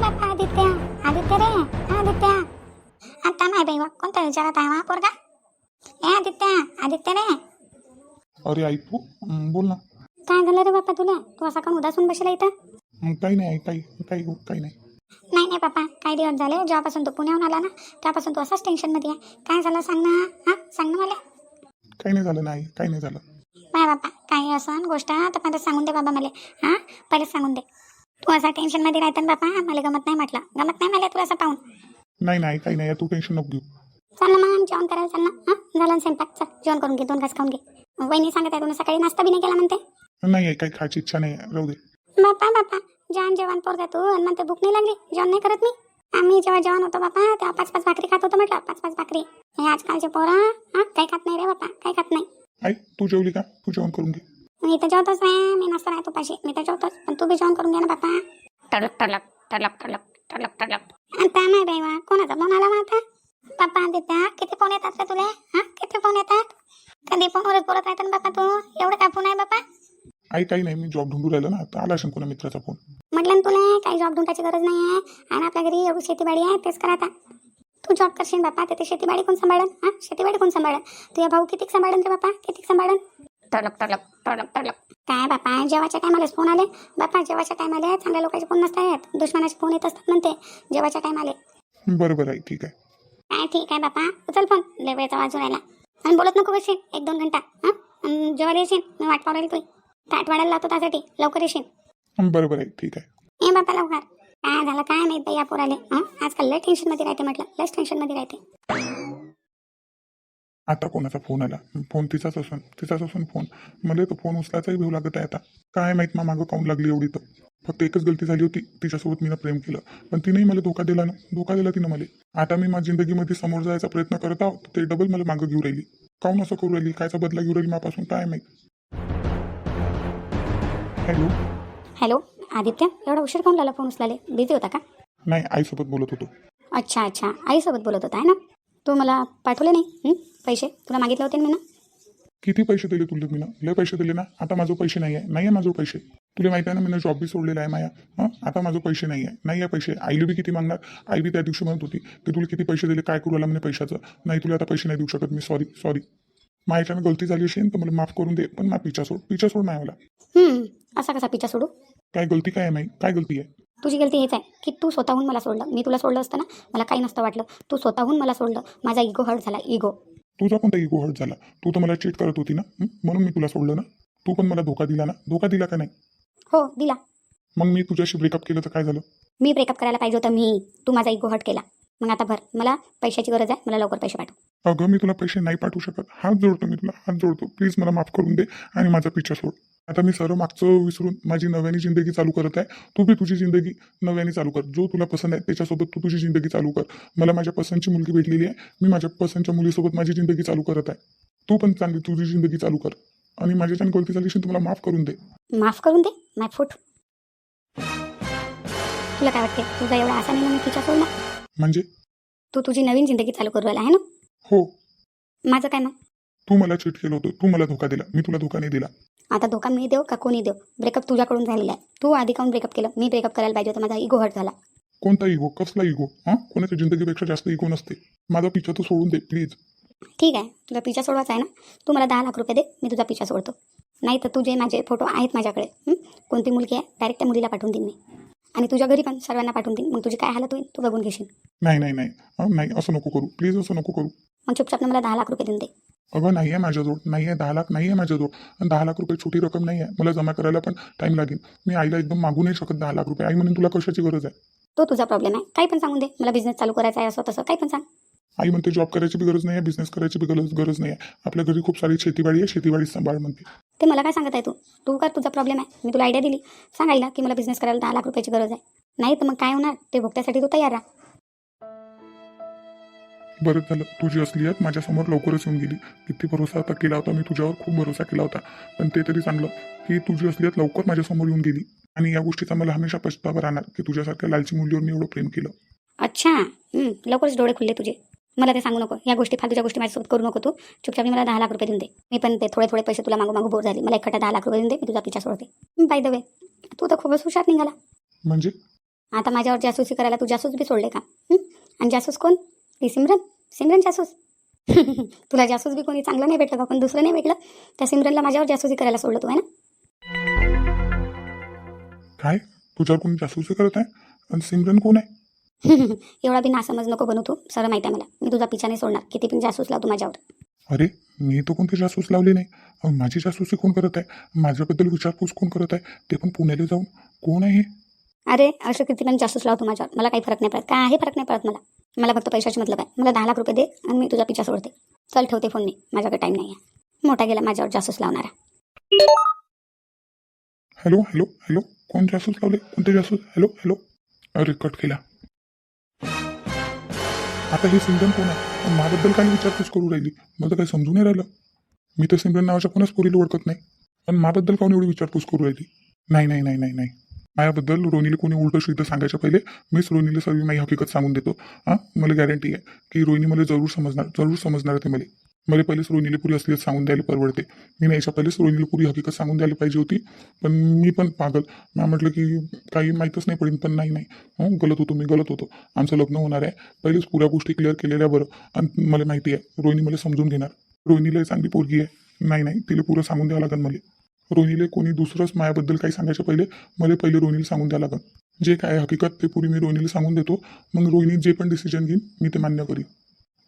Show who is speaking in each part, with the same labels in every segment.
Speaker 1: बाप्पा आदित्य. आदित्य रे. आदित्य. आता नाही बाई कोणत्या विचारात आहे वा पोरगा? ए आदित्य. आदित्य रे.
Speaker 2: अरे आई तू? हं, बोल ना.
Speaker 1: काय झालं रे बाप्पा तुला? तू असा का उदासून बसला इथं?
Speaker 2: हं, काही नाही आई काही काही काही नाही.
Speaker 1: नाही नाही बाप्पा काही दिवस झाले. जेव्हापासून तू पुण्याहून आला ना त्यापासून तू असाच टेन्शनमध्ये आहे. काय झालं? सांग ना. हां सांग ना मला.
Speaker 2: काही नाही झालं नाही काही नाही झालं.
Speaker 1: बाय बाप्पा काही असं गोष्ट तर पहिले सांगून दे बाबा मला. हां पहिले सांगून दे. तू असा टेन्शनमध्ये राहता ना बाप्पा मला गमत नाही म्हटलं. गमत नाही मला तुला असं पाहून.
Speaker 2: नाही नाही काही नाही तू टेन्शन नको घेऊ.
Speaker 1: चल ना मग जेवण करायला चाल ना. हां? झालं ना स्वयंपाक? चल जेवण करून घे दोन घास खाऊन घे. वहिनी सांगत आहे तुला सकाळी नाश्ता बी नाही केला म्हणते.
Speaker 2: नाही आई काही खायची इच्छा नाही आहे, राहू दे.
Speaker 1: बापा बापा जेवण जेवण पोरगा तू. आणि म्हणते भूक नाही लागली. जेवण नाही करत मी. आम्ही जेव्हा जेवण होतो बापा तेव्हा पाच पाच भाकरी खात होतो म्हटलं. पाच पाच भाकरी. हे आजकालचे पोरं हा? काही खात नाही रे बापा काही खात नाही.
Speaker 2: आई तू जेवली का? तू जेवण करून घे.
Speaker 1: मी तर जेवतोच नाही मी नसतं नाही तुपाशी मी तर जेवतोच. पण तू बी जेवण करून घे ना बापा टलक टलक टलक टलक टलक टलक आता नाही बाई वा. कोणाचा फोन आला मग आता? बापा आदित्य किती फोन येतात रे तुले? हा? किती फोन येतात? कधी फोनवरच बोलत राहतो ना बापा तू? एवढं काय फोन आहे बापा
Speaker 2: आई काही नाही मी जॉब ढूंढू राहिलो ना तर आला असेल कोणा मित्राचा फोन?
Speaker 1: म्हटलं ना तुला काही जॉब ढूंढायची गरज नाही आहे. आणि आपल्या घरी एवढी शेतीबाडी आहे तेच करा आता. तू जॉब करशील बापा तिथे शेतीबाडी कोण सांभाळन हां? शेतीबाडी कोण सांभाळन तुझ्या भाऊ किती सांभाळन रे बापा किती सांभाळन टलक टलक टलक टलक काय बापा जेवाच्या टायमालाच फोन आले. बापा जेवाच्या टायमाला चांगल्या लोकांचे फोन नसतात दुश्मनाचे फोन येत असतात म्हणते. जेवाच्या टायमाले
Speaker 2: बरं बरं आई ठीक आहे.
Speaker 1: काय ठीक आहे बापा? उचल फोन लय वेळचा वाजून राहिला आणि बोलत नको बसशील एक दोन घंटा हां? जेवायला येशील? मी वाट पावडेल तू ताट वाढायला लावतो त्यासाठी. लवकर येशील.
Speaker 2: हं, बरं बरं आई ठीक आहे.
Speaker 1: ए बापा लवकर. काय झालं काय माहीत बाई या पोराले हं? आजकाल लय टेन्शनमध्ये राहते म्हटलं. लयच टेन्शनमध्ये राहते.
Speaker 2: आता कोणाचा फोन आला फोन तिचाच असून तिचाच असून फोन. मला तो फोन उचलायचाही भेऊ लागत आहे आता. काय माहीत मा मागं काऊन लागली एवढी तर फक्त एकच गलती झाली होती तिच्यासोबत मीनं प्रेम केलं. पण तिनेही मला धोका दिला ना धोका दिला तिनं मला. आता मी माझ्या जिंदगीमध्ये समोर जायचा प्रयत्न करत आहोत ते डबल मला मागं घेऊ राहिली. काऊन असं करू राहिली? कायचा बदला घेऊ राहिली मापासून? काय माहीत? हॅलो?
Speaker 1: हॅलो आदित्य एवढा उशीर काऊन लावला फोन उचलाले बिझी होता का?
Speaker 2: नाही आईसोबत बोलत होतो.
Speaker 1: अच्छा अच्छा आईसोबत बोलत होता आहे ना? तू मला पाठवले नाही? पैसे? तुला मागितले होते ना मी ना
Speaker 2: किती पैसे दिले तुला मी लय पैसे दिले ना? आता माझं पैसे नाही आहे नाही आहे माझं पैसे. तुला माहिती आहे ना मी जॉब बी सोडलेला आहे माया? हां? आता माझं पैसे नाही आहे नाही आहे पैसे. आईला बी किती मागणार? आई बी त्या दिवशी म्हणत होती की तुला किती पैसे दिले? काय करू आला म्हणे पैशाचं? नाही तुला आता पैसे नाही देऊ शकत मी. सॉरी सॉरी माझ्याच्यानं गलती झाली असेल तर मला माफ करून दे. पण मा पिछा सोड. पिछा सोड नाही मला.
Speaker 1: असा कसा पिच्छा सोडू?
Speaker 2: काय गलती काय आहे माई? काय गलती आहे?
Speaker 1: तुझी गलती हेच आहे की तू स्वतःहून मला सोडलं. मी तुला सोडलं असतं ना? मला काही नसतं वाटलं. तू स्वतःहून मला सोडलं. माझा इगो हर्ट झाला. इगो
Speaker 2: तुझा कोणता इगो हर्ट झाला तू तर मला चीट करत होती ना? हं? म्हणून मी तुला सोडलं ना? तू पण मला धोका दिला ना? धोका दिला का नाही?
Speaker 1: हो दिला.
Speaker 2: मग मी तुझ्याशी ब्रेकअप केलं तर काय झालं?
Speaker 1: मी ब्रेकअप करायला पाहिजे होतं मी. तू माझा इगो हर्ट केला. मग आता भर. मला पैशाची गरज आहे मला लवकर पैसे पाठव.
Speaker 2: अगं मी तुला पैसे नाही पाठवू शकत. हात जोडतो मी तुला हात जोडतो. प्लीज मला माफ करून दे आणि माझा पिच्छा सोड. आता मी सर्व मागचं विसरून माझी नव्याने जिंदगी चालू करत आहे. तू बी तुझी जिंदगी नव्याने चालू कर. जो तुला पसंत आहे त्याच्यासोबत तू तुझी जिंदगी चालू कर. मला माझ्या पसंतची मुलगी भेटलेली आहे. मी माझ्या पसंतच्या मुलीसोबत माझी जिंदगी चालू करत आहे. तू पण चांगली तुझी जिंदगी चालू कर. आणि माझ्याच्याने गलती झाली मला माफ करून दे.
Speaker 1: माफ करून दे? माय फूट तुला काय वाटते तुझा एवढा आसा नाही तिच्या
Speaker 2: म्हणजे?
Speaker 1: तू तुझी नवीन जिंदगी चालू करू राहिला आहे ना?
Speaker 2: हो.
Speaker 1: माझं काय मग?
Speaker 2: तू मला चीट केलं होतं. तू मला धोका दिला. मी तुला धोका नाही दिला.
Speaker 1: आता धोका मी देऊ का कोणी देऊ? ब्रेकअप तुझ्याकडून झालेला आहे. तू आधी काऊन ब्रेकअप केलं? मी ब्रेकअप करायला पाहिजे होतं. माझा इगो हर्ट झाला.
Speaker 2: कोणता इगो कसला इगो हां? कोणाच्या जिंदगीपेक्षा जास्त इगो नसते. माझा पिच्छा तू सोडून दे प्लीज
Speaker 1: ठीक आहे. तुला पिछा सोडवायचा आहे ना? तू मला दहा लाख रुपये दे. मी तुझा पिछा सोडतो. नाही तर तुझे माझे फोटो आहेत माझ्याकडे हं? कोणती मुलगी आहे? डायरेक्ट त्या मुलीला पाठवून देईन मी. आणि तुझ्या घरी पण सर्वांना पाठवून देईन. मग तुझी काय हालत होईल? तू बघून घेशील.
Speaker 2: नाही नाही नाही. नाही असं नको करू. प्लीज असं नको करू.
Speaker 1: मग चुपचाप मला दहा लाख रुपये देऊन दे.
Speaker 2: अगं नाही आहे माझ्याजवळ नाही आहे दहा लाख नाही आहे माझ्याजवळ आणि दहा लाख रुपये छोटी रक्कम नाही आहे मला जमा करायला पण टाईम लागेल. मी आईला एकदम मागू नाही शकत दहा लाख रुपये. आई म्हणून तुला कशाची गरज आहे?
Speaker 1: तो तुझा प्रॉब्लेम आहे. काही पण सांगून दे. मला बिझनेस चालू करायचा आहे असं तसं. काही पण सांग.
Speaker 2: आई म्हणते जॉब करायची बी गरज नाही आहे बिझनेस करायची बी गरज गरज नाही आहे आपल्या घरी खूप सारी शेतीवाडी आहे शेतीवाडी सांभाळ म्हणते.
Speaker 1: ते मला काय सांगत आहे तू? तू कर तुझा प्रॉब्लेम आहे. मी तुला आयडिया दिली. सांग आईला की मला बिझनेस करायला दहा लाख रुपयाची गरज आहे. नाही तर मग काय होणार? ते भोगत्यासाठी तू तयार राहा.
Speaker 2: बरं झालं. तुझी असलियत माझ्यासमोर लवकरच येऊन गेली. किती भरोसा आता केला होता. मी तुझ्यावर खूप भरोसा केला होता. पण ते तरी चांगलं की तुझी असलियत लवकर माझ्यासमोर येऊन गेली. आणि या गोष्टीचा मला हमेशा पछतावा राहणार की तुझ्यासारख्या लालची मुलीवर मी एवढं प्रेम केलं.
Speaker 1: अच्छा. लवकरच डोळे खुलले तुझे. मला ते सांगू नको. या गोष्टी फालतूच्या गोष्टी माझ्यासोबत करू नको तू. चुपचाप मला दहा लाख रुपये देऊन दे. मी पण ते थोडे थोडे पैसे तुला मागू मागू बोर झाली. मला एकखट्टा दहा लाख रुपये देऊन दे. मी तुझा पिछा सोडते बाय द वे तू तर खूपच हुशार निघाला.
Speaker 2: म्हणजे?
Speaker 1: आता माझ्यावर जासूसी करायला तू जासूस बी सोडले का? आणि जासूस कोण? सिमरन? सिमरन जासूस. तुला जासूस बी कोणी चांगलं नाही भेटलं का? पण दुसरं नाही भेटलं? त्या सिमरनला माझ्यावर जासूसी करायला सोडलं तू आहे ना?
Speaker 2: काय? तुझ्यावर कोणी जासूसी करत आहे? आणि सिमरन कोण आहे?
Speaker 1: एवढा बी नासमज नको बनू तू सरळ माहिती आहे मला. मी तुझा पिछा नाही सोडणार. किती पण जासूस लाव तू माझ्यावर.
Speaker 2: अरे मी तर कोणते जासूस लावले नाही. अहो, माझी जासूसी कोण करत आहे? माझ्याबद्दल विचारपूस कोण करत आहे? ते पण पुण्याला जाऊन कोण आहे हे?
Speaker 1: अरे असं किती पण जासूस माझ्यावर. मला काही फरक नाही पडत. काय आहे फरक नाही पडत मला? मला फक्त पैशाची मतलब आहे. मला दहा लाख रुपये दे आणि मी तुझा पिछा सोडते. चल ठेवते फोन मी. माझ्याकडे टाईम नाही आहे मोठा गेला माझ्यावर जासूस लावणारा.
Speaker 2: हॅलो हॅलो हॅलो कोण जासूस लावले? कोणते जासूस हॅलो हॅलो अरे कट केला. आता हे सिमरन कोण आहे? माझ्याबद्दल काही विचारपूस करू राहिली? मला काही समजून नाही राहिलं. मी तर सिमरन नावाच्या कोणाच पोरीला ओळखत नाही. पण माझ्याबद्दल काऊन एवढी विचारपूस करू राहिली? नाही नाही नाही नाही नाही. माझ्याबद्दल रोनीला कोणी उलटं शुद्ध सांगायच्या पहिले मीच रोनीला सर्व माझी हकीकत सांगून देतो. हां? मला गॅरंटी आहे की रोहिणी मला जरूर समजणार जरूर समजणार आहे ते मला. मला पहिलेच रोनीला पुरी असलीच सांगून द्यायला परवडते. मी नाही याच्या पहिलेच रोनीला पुरी हकीकत सांगून द्यायला पाहिजे होती. पण मी पण पागल. मी म्हटलं की काही माहीतच नाही पडेल पण नाही नाही. हो, गलत होतो मी गलत होतो. आमचं लग्न होणार आहे. पहिलेच पुऱ्या गोष्टी क्लिअर केलेल्या बरं. आणि मला माहिती आहे रोहिणी मला समजून घेणार. रोहिणीला चांगली पोरगी आहे. नाही नाही तिला पुरं सांगून द्यावं लागेल मला. रोहिणीला कोणी दुसरंच मायाबद्दल काही सांगायच्या पहिले मला पहिले रोहिणीला सांगून द्यावं लागेल जे काय हकीकत ते पुरी मी रोहिणीला सांगून देतो. मग रोहिणी जे पण डिसिजन घेईन मी ते मान्य करीन.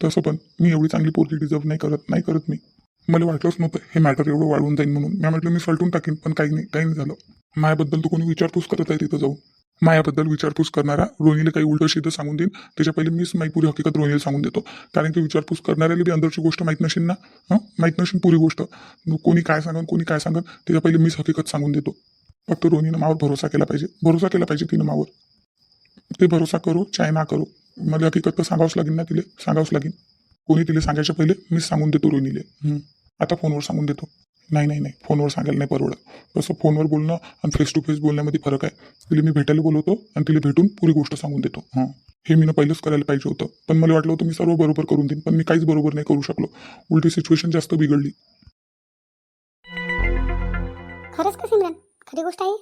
Speaker 2: तसं पण मी एवढी चांगली पोरगी डिझर्व नाही करत नाही करत मी. मला वाटलंच नव्हतं हे मॅटर एवढं वाढवून जाईल म्हणून. मी म्हटलं मी सलटून टाकीन पण काही नाही काही नाही झालं. मायाबद्दल तू कोणी विचारपूस करत आहे तिथं जाऊन? मायाबद्दल विचारपूस करणारा रोहिणीला काही उलटं शिद्ध सांगून देईन त्याच्या पहिले मीच माहिती पुरी हकीकत रोहिणीला सांगून देतो. कारण की विचारपूस करणाऱ्याला बी अंदरची गोष्ट माहीत नसेल ना? हां? माहीत नसेल पुरी गोष्ट. कोणी काय सांगन कोणी काय सांगन त्याच्या पहिले मीच हकीकत सांगून देतो. फक्त रोहिणीनं मावर भरोसा केला पाहिजे. भरोसा केला पाहिजे तिनं मावर. ते भरोसा करू चाय ना करू. मला हकीकत तर सांगावंच लागेल ना तिले? सांगावंच लागेल. कोणी तिला सांगायच्या पहिले मीच सांगून देतो रोहिणीले. आता फोनवर सांगून देतो. नाही नाही नाही. फोनवर सांगायला नाही परवडत. तसं फोनवर बोलणं आणि फेस टू फेस बोलण्यामध्ये फरक आहे. तिला मी भेटायला बोलवतो आणि तिला भेटून पुरी गोष्ट सांगून देतो. हां. हे मी पहिलंच करायला पाहिजे होतं. पण मला वाटलं होतं मी सर्व बरोबर करून देईन पण मी काहीच बरोबर नाही करू शकलो. उलटी सिच्युएशन जास्त बिघडली.
Speaker 1: खरंच का सिमरन? खरी गोष्ट आहे.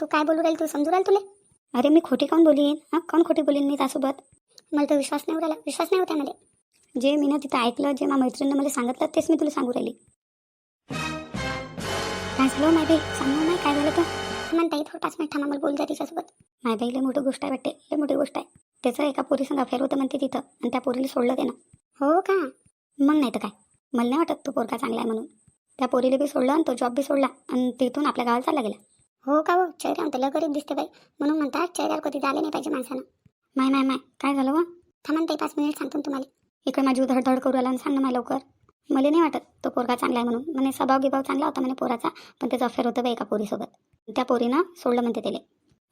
Speaker 1: तू काय बोलू राहील तू समजू राहील तुला? अरे मी खोटी कोण बोलीन हां? कोण खोटी बोलीन मी त्यासोबत? मला तर विश्वास नाही राहिला विश्वास नाही होता मला जे मी ना तिथं ऐकलं जे माझ्या मैत्रिणीनं मला सांगितलं तेच मी तुला सांगू राहिली. काय झालं माय बाई सांग माय काय झालं तर? म्हणताई थोडं पाच मिनिट थांबा मला बोल जा तिच्यासोबत. माय बाई लय मोठी गोष्ट आहे वाटते. लय मोठी गोष्ट आहे. त्याचं एका पोरीसंग अफेअर होतं म्हणते तिथं. आणि त्या पोरीला सोडलं त्यानं. हो का? मग नाही तर काय? मला नाही वाटत तो पोरगा चांगला आहे म्हणून. त्या पोरीला बी सोडलं आणि तो जॉब बी सोडला आणि तिथून आपल्या गावाला चालला गेला. हो का हो? चेहऱ्या त्याला गरीब दिसते बाई. म्हणून म्हणतात चेहऱ्यावर कधी झाले नाही पाहिजे माणसानं. माय माय माय काय झालं हो? व थांबा ताई पाच मिनिट सांगतो ना तुम्हाला. इकडे माझी उधडधड करू आला आणि सांग ना मला लवकर. मला नाही वाटत तो पोरगा चांगला आहे म्हणून. म्हणे स्वभाव गिभाव चांगला होता म्हणे पोराचा पण त्याचं अफेअर होतं बाई एका पोरीसोबत. त्या पोरीनं सोडलं म्हणते त्याला.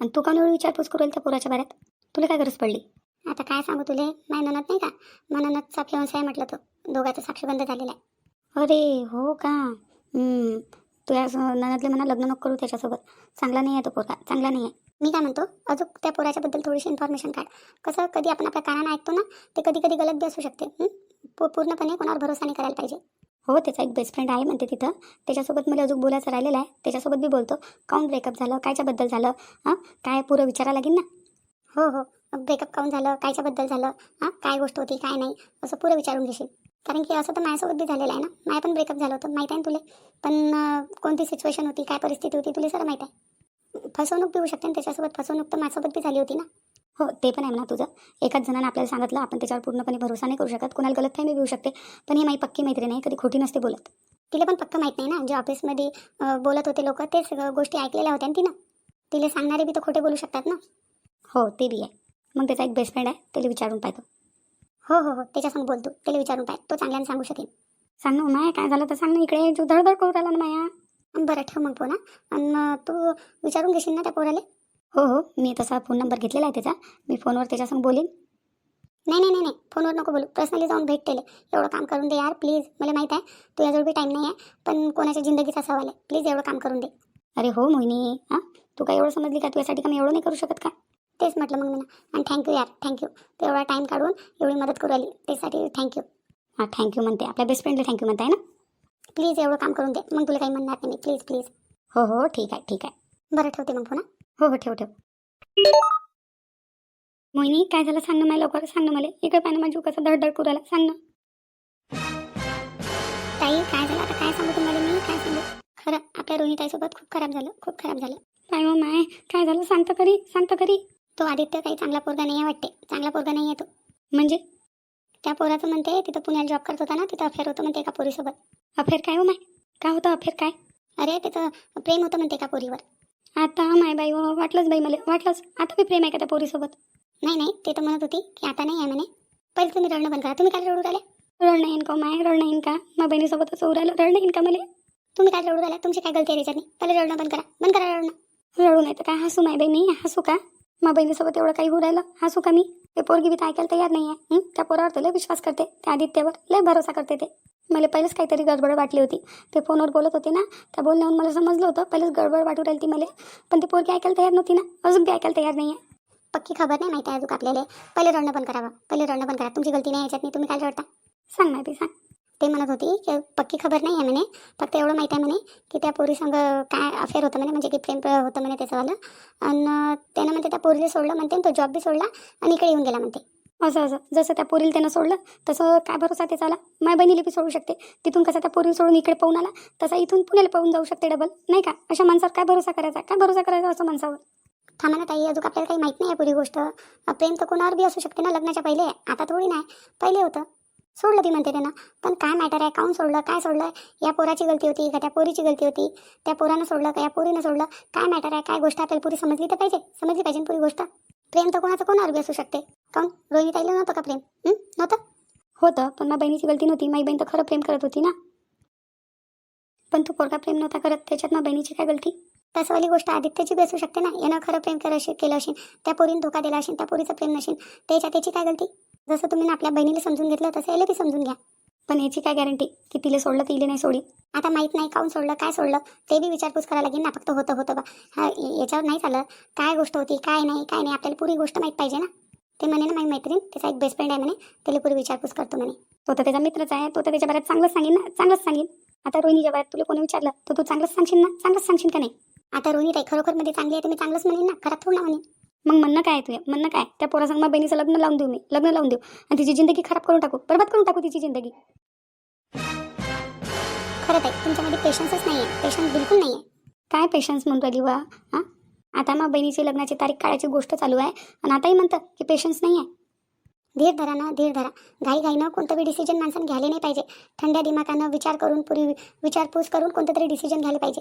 Speaker 1: आणि तू कोण एवढी विचारपूस करू राहिली त्या पोराच्या बाऱ्यात? तुला काय गरज पडली? आता काय सांगू तुले? माय ननद नाही का? मननतचा फिअन्स आहे म्हटलं तो. दोघांचा साक्षीबंध झालेला आहे. अरे हो का. तुझ्या ननदले म्हणा लग्न नको करू त्याच्यासोबत. चांगला नाही आहे तो पोरगा. चांगला नाही आहे. मी काय म्हणतो? अजून त्या पोराच्याबद्दल थोडीशी इन्फॉर्मेशन काढ. कसं कधी आपण आपल्या कानानं ऐकतो ना ते कधी कधी गलत बी असू शकते. पूर्णपणे कोणावर भरोसा नाही करायला पाहिजे. हो त्याचा एक बेस्ट फ्रेंड आहे म्हणते तिथं. त्याच्यासोबत मला अजून बोलायचं राहिलेलं आहे. त्याच्यासोबत बी बोलतो. काऊन ब्रेकअप झालं? कायच्याबद्दल झालं? हां? काय पुरं विचारा लागेल ना? हो हो. ब्रेकअप काऊन झालं? कायच्याबद्दल झालं? हां? काय गोष्ट होती? काय नाही? असं पुरं विचारून घेशील. कारण की असं तर माझ्यासोबत बी झालेलं आहे ना? माझ्या पण ब्रेकअप झालं होतं. माहीत आहे ना तुला? पण कोणती सिच्युएशन होती? काय परिस्थिती होती? तुला सर माहीत आहे. फसवणूक बी होऊ शकते आणि त्याच्यासोबत? फसवणूक तर माझ्यासोबत बी झाली होती ना? हो ते पण आहे म्हणा तुझं. एकाच जणानं आपल्याला सांगितलं आपण त्याच्यावर पूर्णपणे भरोसा नाही करू शकत. कोणाला गलत बी घेऊ शकते. पण ही माझी पक्की मैत्रीण आहे कधी खोटी नसते बोलत. तिला पण पक्क माहीत नाही ना जे ऑफिसमध्ये बोलत होते लोक तेच गोष्टी ऐकलेल्या होत्या ना तिनं. तिला सांगणारे बी तर खोटे बोलू शकतात ना. हो ते बी आहे. मग त्याचा एक बेस्ट फ्रेंड आहे त्याला विचारून पाहतो. हो हो हो त्याच्यासंग बोलतो त्याला विचारून पाह तो चांगल्याने सांगू शकेल. सांग ना माया काय झालं तर सांग ना इकडे. तू धडधड करू राहिला ना माया. बरं ठेव मग पोना आणि तू विचारून घेशील ना त्या पोराले? हो हो. मी तसा फोन नंबर घेतलेला आहे त्याचा. मी फोनवर त्याच्यासंग बोलीन. नाही नाही नाही नाही. फोनवर नको बोलू. पर्सनली जाऊन भेट त्याला. एवढं काम करून दे यार प्लीज मला माहीत आहे तुझ्याजवळ बी टाईम नाही आहे पण कोणाच्या जिंदगीचा सवाल आहे. प्लीज एवढं काम करून दे. अरे हो मोहिनी. हां? तू काय एवढं समजली का? तुझ्यासाठी का मी एवढं नाही करू शकत का? तेच म्हटलं मग मी आणि थँक्यू यार थँक्यू तू एवढा टाईम काढून एवढी मदत करू आली त्यासाठी थँक्यू हां थँक्यू म्हणते. आपल्या बेस्ट फ्रेंडला थँक्यू म्हणताय ना? प्लीज एवढं काम करून दे. मग तुला काही म्हणणार नाही मी. प्लीज प्लीज हो हो. ठीक आहे ठीक आहे. बरं ठेवते मग पुन्हा. हो हो ठेव ठेव.
Speaker 3: मोहिनी काय झालं? सांग ना मला लवकर सांग ना मला. इकडे पाहिजे माझी कसं धडधड करू राहिला सांग ना. ताई काय झालं? आता काय सांगू तुम्हाला मी? काय सांगू? खरं आपल्या रोहिताईसोबत खूप खराब झालं खूप खराब झालं. काय हो माय. काय झालं? सांगतं करी सांगतं करी तो आदित्य काही चांगला पोरगा नाही आहे वाटते. चांगला पोरगा नाही आहे तो. म्हणजे? त्या पोराचं म्हणते तिथं पुण्याला जॉब करत होता ना तिथं अफेअर होतं म्हणते एका पोरीसोबत. अफेअर काय हो माय? काय होतं अफेअर काय? अरे त्याचं प्रेम होतं म्हणते एका पोरीवर. आता माय बाई हो वाटलंच बाई मला वाटलंच. आता बी प्रेम आहे का त्या पोरीसोबत? नाही नाही ते तर म्हणत होती की आता नाही आहे म्हणे. पहिले तुम्ही रडणं बंद करा. तुम्ही काय रडू राहिले? रड नाही का माय? रड नाही का? माझ्या बहिणीसोबतच होऊ राहिलं. रड नाही का मला? तुम्ही काय रडू राहिला? तुमची काय गलती आहे त्याच्यात पहिले रडणं बंद करा. बंद करा रडणं. रडू नाही तर काय? हसू माय बाई मी? हसू का? माझ्या बहिणीसोबत एवढं काही होऊ राहिलं? हसू का मी? ते पोरगी बी तर ऐकायला तयार नाही आहे हं? त्या पोरावर लय विश्वास करते. त्या आदित्यवर लय भरोसा करते ते. मला पहिलेच काहीतरी गडबड वाटली होती. ते फोनवर बोलत होते ना त्या बोलण्याहून मला समजलं होतं. पहिलेच गडबड वाटू राहिली ती मला. पण ती पोरगी ऐकायला तयार नव्हती ना. अजून बी ऐकायला तयार नाही आहे पक्की खबर नाही माहिती आहे अजून आपल्याला. पहिले रडणं बंद करावं. पहिले रडणं बंद करा. तुमची गलती नाही याच्यात नाही तुम्ही काय रडता? सांग माहिती सांग. ते म्हणत होती की पक्की खबर नाही आहे म्हणे. फक्त एवढं माहिती आहे म्हणे की त्या पोरी संग काय अफेअर होतं म्हणे. म्हणजे की प्रेम होतं म्हणे त्याचंवालं आणि त्यानं म्हणते त्या पोरीला सोडलं म्हणते तो जॉब बी सोडला आणि इकडे येऊन गेला म्हणते. असं असं. जसं त्या पोरीला त्यानं सोडलं तसं काय भरोसा ते चाला माय बहिणीला बी सोडू शकते. तिथून कसं त्या पोरीला सोडून इकडे पाहून आला तसा इथून पुण्याला पाहून जाऊ शकते डबल नाही का? अशा माणसावर काय भरोसा करायचा? काय भरोसा करायचा असं माणसावर? थांबा ना ताई अजून आपल्याला काही माहीत नाही आहे पुरी गोष्ट. प्रेम तर कोणावर बी असू शकते ना लग्नाच्या पहिले? आता थोडी नाही. पहिले होतं. सोडलं ती म्हणते त्यानं. पण काय मॅटर आहे? काऊन सोडलं? काय सोडलं? या पोराची गलती होती का त्या पोरीची गलती होती? त्या पोरानं सोडलं का या पोरीनं सोडलं? काय मॅटर आहे? काय गोष्ट आपल्याला पुरी समजली तर पाहिजे. समजली पाहिजे ना पुरी गोष्ट? प्रेम तर कोणाचं कोणावर बी असू शकते. काऊन? रोहिणी ताईला नव्हतं का प्रेम? नव्हतं? होतं पण माझ्या बहिणीची गलती नव्हती. माझी बहीण तर खरं प्रेम करत होती ना. पण तू पोरगा प्रेम नव्हता करत त्याच्यात माझ्या बहिणीची काय गलती? तसंवाली गोष्ट आदित्यची बी असू शकते ना. यानं खरं प्रेम केलं केलं असेल त्या पोरीने धोका दिला असेल त्या पोरीचं प्रेम नसेल त्याच्या त्याची काय गलती? जसं तुम्ही आपल्या बहिणीला समजून घेतलं तसं याला बी समजून घ्या. पण याची काय गॅरंटी? की तिला सोडलं तिले नाही सोडी आता माहीत नाही काऊन सोडलं काय सोडलं? ते बी विचारपूस करायला लागेल ना फक्त होतं होतं बा. हा याच्यावर नाही झालं काय गोष्ट होती काय नाही काय नाही आपल्याला पुरी गोष्ट माहीत पाहिजे ना. ते म्हणे ना माझी मैत्रीण त्याचा एक बेस्ट फ्रेंड आहे म्हणे त्याला पुरी विचारपूस करतो म्हणे. तो तर त्याचा मित्रच आहे तो तर त्याच्या बऱ्यात चांगलंच सांगेन ना चांगलंच सांगेन आता रोहिणीच्या बऱ्यात तुला कोणी विचारलं तर तू चांगलंच सांगशील ना चांगलंच सांगशील का नाही? आता रोहिणी ताई खरोखरमध्ये चांगली आहे तुम्ही मी चांगलंच म्हणेन ना खराब थोडं म्हणे. मग म्हणणं काय आहे तुझे? म्हणणं काय? त्या पोरासंग मग बहिणीचं लग्न लावून देऊ मी. लग्न लावून देऊ. आणि तिची जिंदगी खराब करून टाकू. बरबाद करून टाकू तिची जिंदगी. खरं आहे तुमच्यामध्ये पेशन्सच नाही आहे पेशन्स बिलकुल नाही आहे काय पेशन्स म्हणतो राहिली वा हां? आता मग बहिणीची लग्नाची तारीख काढायची गोष्ट चालू आहे. आणि आताही म्हणतं की पेशन्स नाही आहे धीर धरा ना धीर धरा. घाई घाईनं कोणतं बी डिसिजन माणसानं घ्यायला नाही पाहिजे. थंड्या दिमागानं विचार करून पुरी विचारपूस करून कोणतं तरी डिसिजन घ्यायला पाहिजे.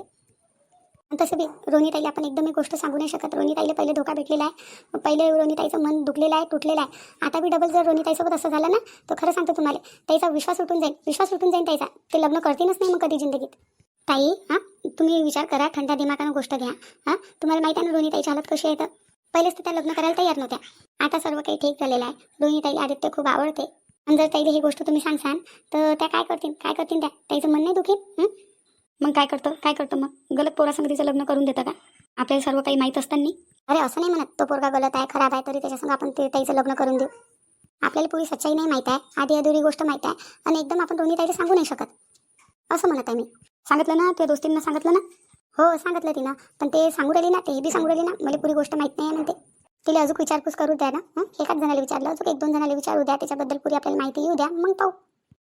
Speaker 3: तसं बी रोनिताईला आपण एकदम एक गोष्ट सांगू नाही शकत. रोनिताईला पहिले धोका भेटलेला आहे. पहिले रोनिताईचं मन दुखलेलं आहे तुटलेलं आहे. आता बी डबल जर रोनिताईसोबत असं झालं ना तर खरं सांगतो तुम्हाला त्याचा विश्वास उठून जाईल. विश्वास उठून जाईल त्याचा ते लग्न करतीलच नाही मग कधी जिंदगीत. ताई हां तुम्ही विचार करा थंडा दिमागानं गोष्ट घ्या. हां तुम्हाला माहिती आहे ना रोनिताईची हालत कशी आहे तर? पहिलेच तर त्या लग्न करायला तयार नव्हत्या. आता सर्व काही ठीक झालेलं आहे. रोहिणीताईला आदित्य खूप आवडते. आणि जर ताईला ही गोष्ट तुम्ही सांगसान तर त्या काय करतील? काय करतील त्या? ताईचं मन नाही दुखेल मग काय करतो? काय करतो मग? गलत पोरासंग तिचं लग्न करून देतं का? आपल्याला सर्व काही माहीत असताना? अरे असं नाही म्हणत. तो पोरगा गलत आहे खराब आहे तरी त्याच्यासंग आपण ते ताईचं लग्न करून देऊ. आपल्याला पुरी सच्चाई नाही माहीत आहे आधी अधुरी गोष्ट माहीत आहे आणि एकदम आपण दोन्ही ताईला सांगू नाही शकत. असं म्हणत आहे मी. सांगितलं ना? त्या दोस्तींना सांगितलं ना? हो सांगितलं तिनं. पण ते सांगू राहिली ना ते बी सांगू राहिली ना मला पुरी गोष्ट माहीत नाही म्हणते. तिला अजून विचारपूस करू द्या ना हं? एकाच जणाला विचारलं अजून एक दोन जणाला विचारू द्या त्याच्याबद्दल पुरी आपल्याला माहिती येऊ द्या मग पाहू.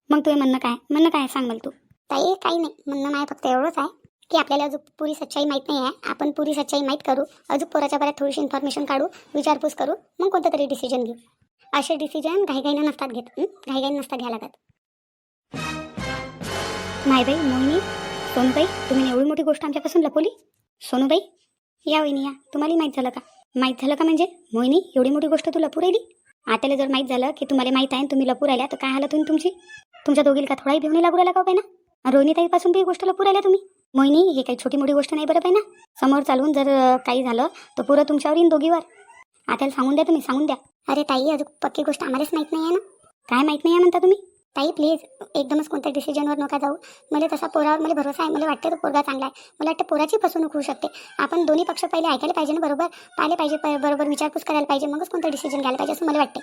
Speaker 3: मग तुझं म्हणणं काय? म्हणणं काय सांग मला तू. ताई काही नाही. म्हणणं माझं फक्त एवढंच आहे की आपल्याला अजून पुरी सच्चाई माहीत नाही आहे. आपण पुरी सच्चाई माहीत करू अजून पोराच्या बऱ्यात थोडीशी इन्फॉर्मेशन काढू विचारपूस करू मग कोणतं तरी डिसिजन घेऊ. असे डिसिजन घाईघाईनं नसतात घेत घाईघाईनं नसतात घ्यायला लागत. मायबाई मोहिनी सोनूबाई तुम्ही एवढी मोठी गोष्ट आमच्यापासून लपवली? सोनूबाई या वहिनी या. तुम्हाला माहीत झालं का? माहीत झालं का म्हणजे? मोहिनी एवढी मोठी गोष्ट तू लपू राहिली? आताला जर माहीत झालं की तुम्हाला माहीत आहे तुम्ही लपू राहिल्या तर काय हालत होईल तुमची? तुमच्या दोघीला का थोडाही भिवणी लागू राहिला का हो, ना रोहिणीताईपासून बी गोष्ट लपू राहिल्या तुम्ही? मोहिनी हे काही छोटी मोठी गोष्ट नाही बरं ना? समोर चालून जर काही झालं तर पुरं तुमच्यावर येईन दोघीवर. आत्याला सांगून द्या तुम्ही सांगून द्या. अरे ताई अजून पक्की गोष्ट आम्हालाच माहीत नाही आहे ना? काय माहीत नाही आहे म्हणता तुम्ही? ताई प्लीज एकदमच कोणत्या डिसिजनवर नका जाऊ. मला तसा पोरावर मला भरोसा आहे मला वाटतं तो पोरगा चांगला आहे. मला वाटतं पोराची फसवणूक होऊ शकते. आपण दोन्ही पक्ष पहिले ऐकायला पाहिजे ना बरोबर? पाहिले पाहिजे बरोबर विचारपूस करायला पाहिजे. मगच कोणतं डिसिजन घ्यायला पाहिजे असं मला वाटते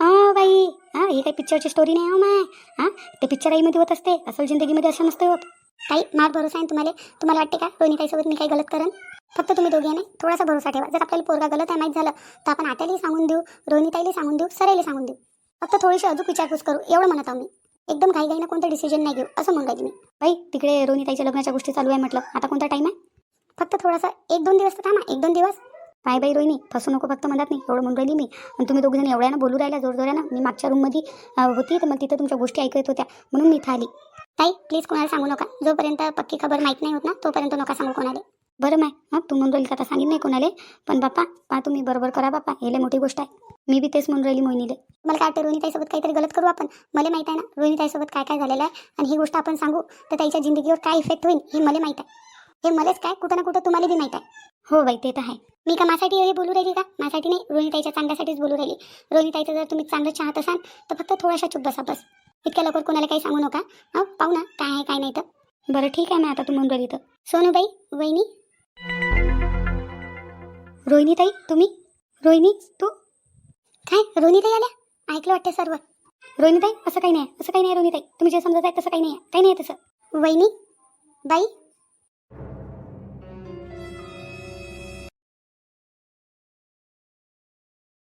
Speaker 3: हा बाई हां ही काही पिक्चरची स्टोरी नाही हो माय. हां ते पिक्चर आईमध्ये होत असते असल जिंदगीमध्ये असं नसतं होत. ताई मार भरोसा आहे ना तुम्हाला? तुम्हाला वाटते का रोहिणी ताईसोबत मी काही गलत करेन? फक्त तुम्ही दोघे नाही थोडासा भरोसा ठेवा. जर आपल्याला पोरगा गलत आहे माहीत झालं तर आपण आत्यालाही सांगून देऊ रोहिणीताईला सांगून देऊ सरायला सांगून देऊ. फक्त थोडीशी अजून विचारपूस करू एवढं म्हणत मी. एकदम घाई घाईनं कोणतं डिसिजन नाही घेऊ असं म्हणून राहिली मी. बाई तिकडे रोहिणीताईच्या लग्नाच्या गोष्टी चालू आहे म्हटलं. आता कोणता टाईम आहे? फक्त थोडासा एक दोन दिवस तर थांबा एक दोन दिवस. काय बाई रोहिणी फसू नको फक्त म्हणत नाही एवढं म्हणून राहिली मी. आणि तुम्ही दोघीजण एवढ्यानं बोलू राहिल्या जोरजोऱ्यानं मी मागच्या रूममध्ये होती तर मग तिथं तुमच्या गोष्टी ऐकत होत्या. म्हणून मी इथं आली. ताई प्लीज कोणाला सांगू नका. जोपर्यंत पक्की खबर माहीत नाही होत ना तोपर्यंत नका सांगू कोणाला. बरं माय हां तू म्हणून राहिली का आता सांगितलं नाही कोणाला. पण बाप्पा पा तुम्ही बरोबर करा बाप्पा हेले मोठी गोष्ट आहे. मी बी तेच म्हणून राहिली मोहिनीले. मला काय वाटतं रोहिणीताईसोबत काहीतरी गलत करू आपण? मला माहीत आहे ना रोहिणीताईसोबत काय काय झालेलं आहे आणि ही गोष्ट आपण सांगू तर त्याच्या जिंदगीवर काय इफेक्ट होईल हे मला माहीत आहे. हे मलाच काय? कुठं ना कुठं तुम्हाला बी माहीत आहे. हो बाई ते तर आहे. मी का माझ्यासाठी एवढी बोलू राहिली का? माझ्यासाठी नाही रोहिणीताईच्या चांगल्यासाठीच बोलू राहिली. रोहिताईचं जर तुम्ही चांगलं चाहत असाल तर फक्त थोडासा चुप बसा बस. इतक्या लवकर कोणाला काही सांगू नका. हो पाहू ना काय आहे काय नाही तर. बरं ठीक आहे मी आता तू म्हणून राहिली तर. सोनूबाई वहिनी. रोहिणीताई तुम्ही? रोहिणी तू? काय? रोहिणीताई आल्या? ऐकलं वाटतं सर्व. रोहिणीताई असं काही नाही असं काही नाही रोहिणीताई. तुम्ही जे समजत आहे तसं काही नाही आहे. काही नाही आहे तसं. वहिनी बाई